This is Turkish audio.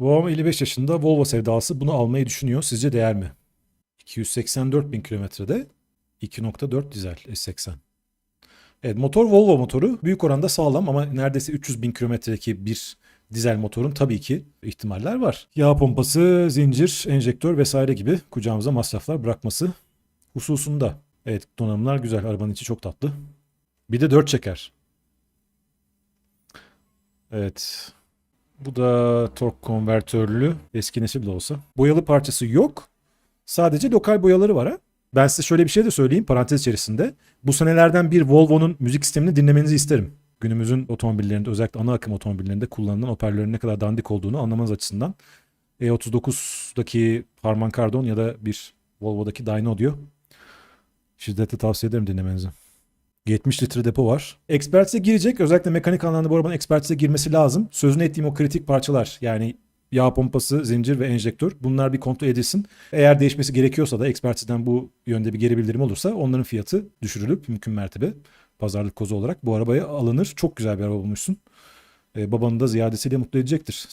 Babam 55 yaşında Volvo sevdalısı bunu almayı düşünüyor. Sizce değer mi? 284 bin kilometrede 2.4 dizel S80. Evet motor Volvo motoru büyük oranda sağlam ama neredeyse 300 bin kilometredeki bir dizel motorun tabii ki ihtimaller var. Yağ pompası, zincir, enjektör vesaire gibi kucağımıza masraflar bırakması hususunda. Evet donanımlar güzel. Arabanın içi çok tatlı. Bir de 4 çeker. Evet. Bu da tork konvertörlü eski nesil de olsa. Boyalı parçası yok. Sadece lokal boyaları var ha. Ben size şöyle bir şey de söyleyeyim parantez içerisinde. Bu senelerden bir Volvo'nun müzik sistemini dinlemenizi isterim. Günümüzün otomobillerinde özellikle ana akım otomobillerinde kullanılan hoparlörlerin ne kadar dandik olduğunu anlamanız açısından. E39'daki Harman Kardon ya da bir Volvo'daki Dyno diyor. Şiddetle tavsiye ederim dinlemenizi. 70 litre depo var. Expertise girecek. Özellikle mekanik anlamda bu arabanın Expertise girmesi lazım. Sözünü ettiğim o kritik parçalar yani yağ pompası, zincir ve enjektör bunlar bir kontrol edilsin. Eğer değişmesi gerekiyorsa da Expertise'den bu yönde bir geri bildirim olursa onların fiyatı düşürülüp mümkün mertebe pazarlık kozu olarak bu arabaya alınır. Çok güzel bir araba bulmuşsun. Ee, babanı da ziyadesiyle mutlu edecektir.